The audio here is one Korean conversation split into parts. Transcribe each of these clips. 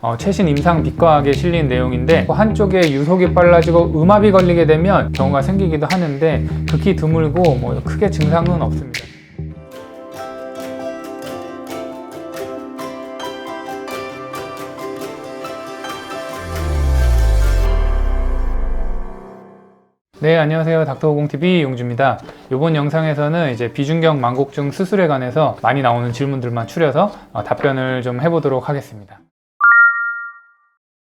어, 최신 임상 비과학에 실린 내용인데 그 한쪽에 유속이 빨라지고 음압이 걸리게 되면 경우가 생기기도 하는데 극히 드물고 뭐 크게 증상은 없습니다. 네, 안녕하세요. 닥터오공TV 용주입니다. 이번 영상에서는 이제 비중격 만곡증 수술에 관해서 많이 나오는 질문들만 추려서 어, 답변을 좀 해보도록 하겠습니다.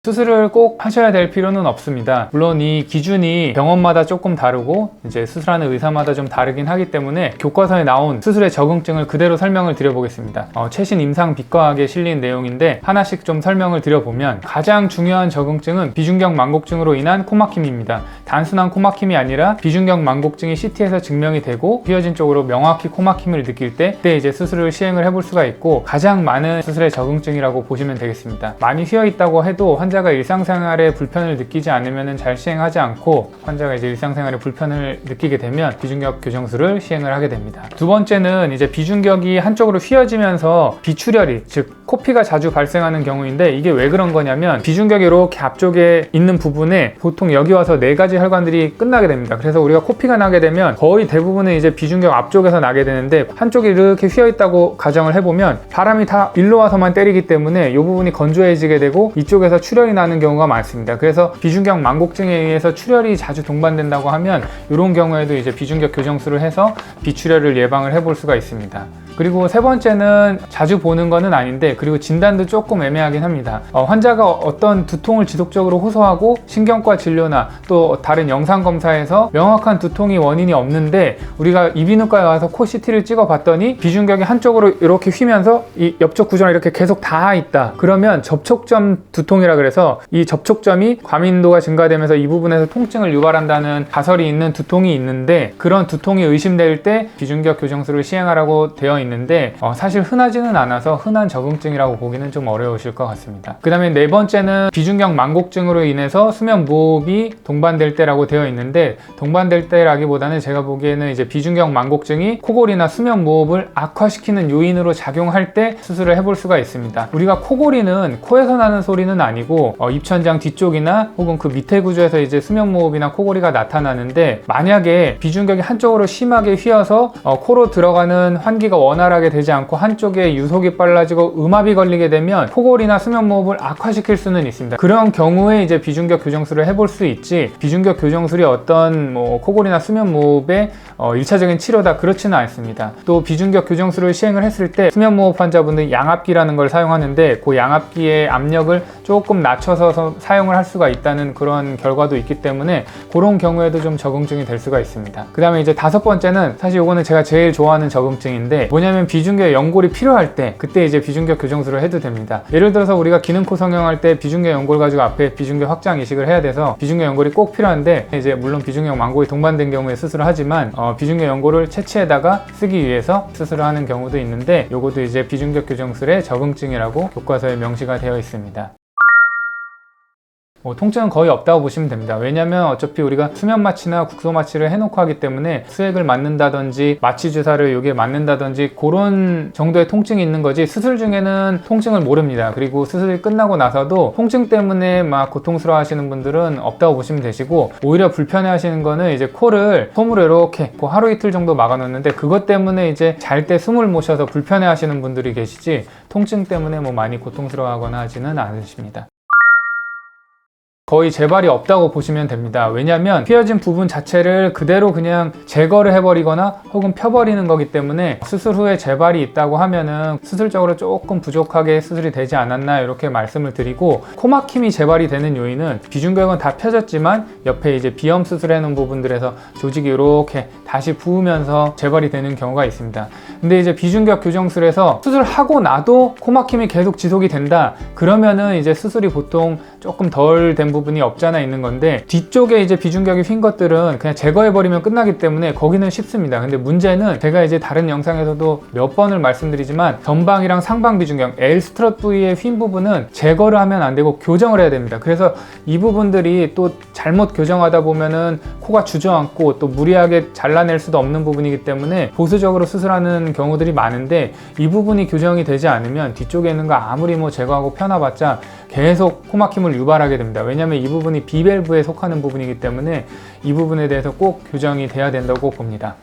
수술을 꼭 하셔야 될 필요는 없습니다. 물론 이 기준이 병원마다 조금 다르고 이제 수술하는 의사마다 좀 다르긴 하기 때문에 교과서에 나온 수술의 적응증을 그대로 설명을 드려보겠습니다. 어, 최신 임상 비과학에 실린 내용인데 하나씩 좀 설명을 드려보면 가장 중요한 적응증은 비중격 만곡증으로 인한 코막힘입니다. 단순한 코막힘이 아니라 비중격 만곡증이 CT에서 증명이 되고 휘어진 쪽으로 명확히 코막힘을 느낄 때 그때 이제 수술을 시행을 해볼 수가 있고 가장 많은 수술의 적응증이라고 보시면 되겠습니다. 많이 휘어 있다고 해도 환 자가 일상생활에 불편을 느끼지 않으면 잘 시행하지 않고 환자가 이제 일상생활에 불편을 느끼게 되면 비중격 교정술을 시행을 하게 됩니다. 두 번째는 이제 비중격이 한쪽으로 휘어지면서 비출혈이 즉 코피가 자주 발생하는 경우인데 이게 왜 그런 거냐면 비중격이 이렇게 앞쪽에 있는 부분에 보통 여기 와서 네 가지 혈관들이 끝나게 됩니다. 그래서 우리가 코피가 나게 되면 거의 대부분은 이제 비중격 앞쪽에서 나게 되는데 한쪽이 이렇게 휘어 있다고 가정을 해보면 바람이 다 일로 와서만 때리기 때문에 이 부분이 건조해지게 되고 이쪽에서 출혈 이 나는 경우가 많습니다. 그래서 비중격 만곡증에 의해서 출혈이 자주 동반된다고 하면 이런 경우에도 이제 비중격 교정술을 해서 비출혈을 예방을 해볼 수가 있습니다. 그리고 세 번째는 자주 보는 거는 아닌데 그리고 진단도 조금 애매하긴 합니다. 어, 환자가 어떤 두통을 지속적으로 호소하고 신경과 진료나 또 다른 영상 검사에서 명확한 두통이 원인이 없는데 우리가 이비인후과에 와서 코 CT를 찍어 봤더니 비중격이 한쪽으로 이렇게 휘면서 이 옆쪽 구조랑 이렇게 계속 닿아 있다. 그러면 접촉점 두통이라 그래서 이 접촉점이 과민도가 증가되면서 이 부분에서 통증을 유발한다는 가설이 있는 두통이 있는데 그런 두통이 의심될 때 비중격 교정술을 시행하라고 되어 있는데 어, 사실 흔하지는 않아서 흔한 적응증이라고 보기는 좀 어려우실 것 같습니다. 그 다음에 네 번째는 비중격 만곡증으로 인해서 수면 무호흡이 동반될 때라고 되어 있는데 동반될 때라기보다는 제가 보기에는 이제 비중격 만곡증이 코골이나 수면 무호흡을 악화시키는 요인으로 작용할 때 수술을 해볼 수가 있습니다. 우리가 코골이는 코에서 나는 소리는 아니고 어, 입천장 뒤쪽이나 혹은 그 밑에 구조에서 이제 수면 무호흡이나 코골이가 나타나는데 만약에 비중격이 한쪽으로 심하게 휘어서 어, 코로 들어가는 환기가 원 활하게 되지 않고 한쪽에 유속이 빨라지고 음압이 걸리게 되면 코골이나 수면 무호흡을 악화시킬 수는 있습니다. 그런 경우에 이제 비중격 교정술을 해볼 수 있지 비중격 교정술이 어떤 뭐 코골이나 수면 무호흡의 어, 1차적인 치료다 그렇지는 않습니다. 또 비중격 교정술을 시행을 했을 때 수면 무호흡 환자분들 양압기라는 걸 사용하는데 그 양압기의 압력을 조금 낮춰서 서- 사용을 할 수가 있다는 그런 결과도 있기 때문에 그런 경우에도 좀 적응증이 될 수가 있습니다. 그 다음에 이제 다섯 번째는 사실 이거는 제가 제일 좋아하는 적응증인데 뭐냐 면 비중격 연골이 필요할 때 그때 이제 비중격 교정술을 해도 됩니다. 예를 들어서 우리가 기능코 성형할 때 비중격 연골 가지고 앞에 비중격 확장 이식을 해야 돼서 비중격 연골이 꼭 필요한데 이제 물론 비중격 만곡이 동반된 경우에 수술을 하지만 어, 비중격 연골을 채취에다가 쓰기 위해서 수술을 하는 경우도 있는데 요것도 이제 비중격 교정술의 적응증이라고 교과서에 명시가 되어 있습니다. 뭐 통증은 거의 없다고 보시면 됩니다. 왜냐면 어차피 우리가 수면 마취나 국소 마취를 해놓고 하기 때문에 수액을 맞는다든지 마취 주사를 여기에 맞는다든지 그런 정도의 통증이 있는 거지 수술 중에는 통증을 모릅니다. 그리고 수술이 끝나고 나서도 통증 때문에 막 고통스러워 하시는 분들은 없다고 보시면 되시고 오히려 불편해 하시는 거는 이제 코를 솜으로 이렇게 그 하루 이틀 정도 막아 놓는데 그것 때문에 이제 잘 때 숨을 못 쉬어서 불편해 하시는 분들이 계시지 통증 때문에 뭐 많이 고통스러워 하거나 하지는 않으십니다. 거의 재발이 없다고 보시면 됩니다. 왜냐하면 휘어진 부분 자체를 그대로 그냥 제거를 해버리거나 혹은 펴버리는 거기 때문에 수술 후에 재발이 있다고 하면은 수술적으로 조금 부족하게 수술이 되지 않았나 이렇게 말씀을 드리고 코막힘이 재발이 되는 요인은 비중격은 다 펴졌지만 옆에 이제 비염 수술해 놓은 부분들에서 조직이 이렇게 다시 부으면서 재발이 되는 경우가 있습니다. 근데 이제 비중격 교정술에서 수술하고 나도 코막힘이 계속 지속이 된다. 그러면은 이제 수술이 보통 조금 덜된 부분 부분이 없잖아 있는 건데 뒤쪽에 이제 비중격이 휜 것들은 그냥 제거해버리면 끝나기 때문에 거기는 쉽습니다. 근데 문제는 제가 이제 다른 영상에서도 몇 번을 말씀드리지만 전방이랑 상방 비중격 L 스트럿 부위의 휜 부분은 제거를 하면 안 되고 교정을 해야 됩니다. 그래서 이 부분들이 또 잘못 교정하다 보면은 코가 주저앉고 또 무리하게 잘라 낼 수도 없는 부분이기 때문에 보수적으로 수술하는 경우들이 많은데 이 부분이 교정이 되지 않으면 뒤쪽에 있는 거 아무리 뭐 제거하고 펴놔봤자 계속 코막힘을 유발하게 됩니다. 왜냐하면 이 부분이 비밸브에 속하는 부분이기 때문에 이 부분에 대해서 꼭 교정이 돼야 된다고 봅니다.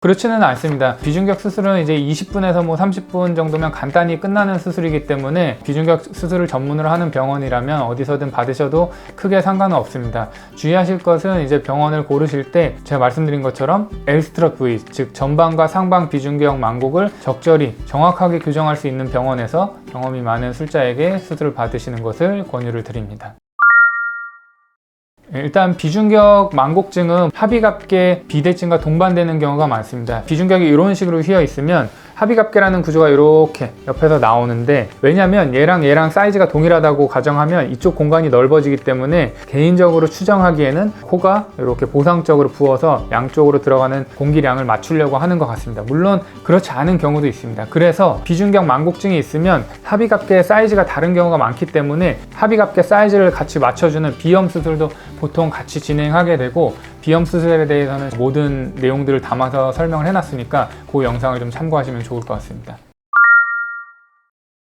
그렇지는 않습니다. 비중격 수술은 이제 20분에서 뭐 30분 정도면 간단히 끝나는 수술이기 때문에 비중격 수술을 전문으로 하는 병원이라면 어디서든 받으셔도 크게 상관은 없습니다. 주의하실 것은 이제 병원을 고르실 때 제가 말씀드린 것처럼 엘스트럿 부위, 즉 전방과 상방 비중격 망곡을 적절히 정확하게 교정할 수 있는 병원에서 경험이 많은 술자에게 수술을 받으시는 것을 권유를 드립니다. 일단 비중격 망곡증은 합의갑계 비대증과 동반되는 경우가 많습니다. 비중격이 이런 식으로 휘어 있으면 합의갑계라는 구조가 이렇게 옆에서 나오는데 왜냐면 얘랑 얘랑 사이즈가 동일하다고 가정하면 이쪽 공간이 넓어지기 때문에 개인적으로 추정하기에는 코가 이렇게 보상적으로 부어서 양쪽으로 들어가는 공기량을 맞추려고 하는 것 같습니다. 물론 그렇지 않은 경우도 있습니다. 그래서 비중격 망곡증이 있으면 합의갑계 사이즈가 다른 경우가 많기 때문에 합의갑계 사이즈를 같이 맞춰주는 비염 수술도 보통 같이 진행하게 되고 비염 수술에 대해서는 모든 내용들을 담아서 설명을 해놨으니까 그 영상을 좀 참고하시면 좋을 것 같습니다.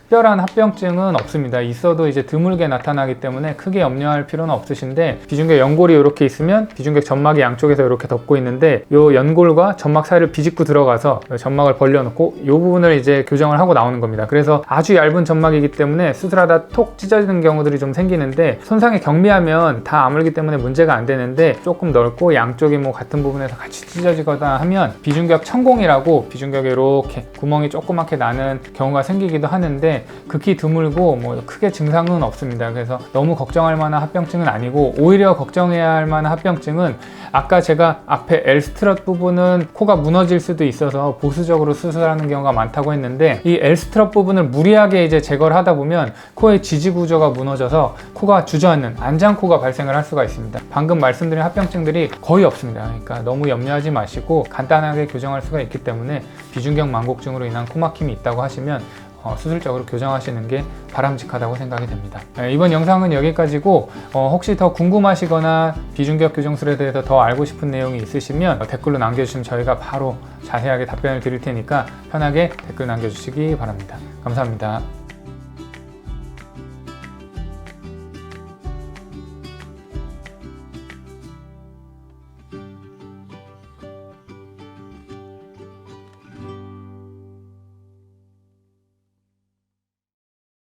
특별한 합병증은 없습니다. 있어도 이제 드물게 나타나기 때문에 크게 염려할 필요는 없으신데 비중격 연골이 이렇게 있으면 비중격 점막이 양쪽에서 이렇게 덮고 있는데 이 연골과 점막 사이를 비집고 들어가서 점막을 벌려놓고 이 부분을 이제 교정을 하고 나오는 겁니다. 그래서 아주 얇은 점막이기 때문에 수술하다 톡 찢어지는 경우들이 좀 생기는데 손상이 경미하면 다 아물기 때문에 문제가 안 되는데 조금 넓고 양쪽이 뭐 같은 부분에서 같이 찢어지거나 하면 비중격 천공이라고 비중격에 이렇게 구멍이 조그맣게 나는 경우가 생기기도 하는데 극히 드물고 뭐 크게 증상은 없습니다. 그래서 너무 걱정할 만한 합병증은 아니고 오히려 걱정해야 할 만한 합병증은 아까 제가 앞에 엘스트럿 부분은 코가 무너질 수도 있어서 보수적으로 수술하는 경우가 많다고 했는데 이 엘스트럿 부분을 무리하게 이제 제거를 하다 보면 코의 지지 구조가 무너져서 코가 주저앉는 안장코가 발생을 할 수가 있습니다. 방금 말씀드린 합병증들이 거의 없습니다. 그러니까 너무 염려하지 마시고 간단하게 교정할 수가 있기 때문에 비중격 망곡증으로 인한 코막힘이 있다고 하시면 어, 수술적으로 교정하시는 게 바람직하다고 생각이 됩니다. 네, 이번 영상은 여기까지고 어, 혹시 더 궁금하시거나 비중격 교정술에 대해서 더 알고 싶은 내용이 있으시면 어, 댓글로 남겨주시면 저희가 바로 자세하게 답변을 드릴 테니까 편하게 댓글 남겨주시기 바랍니다. 감사합니다.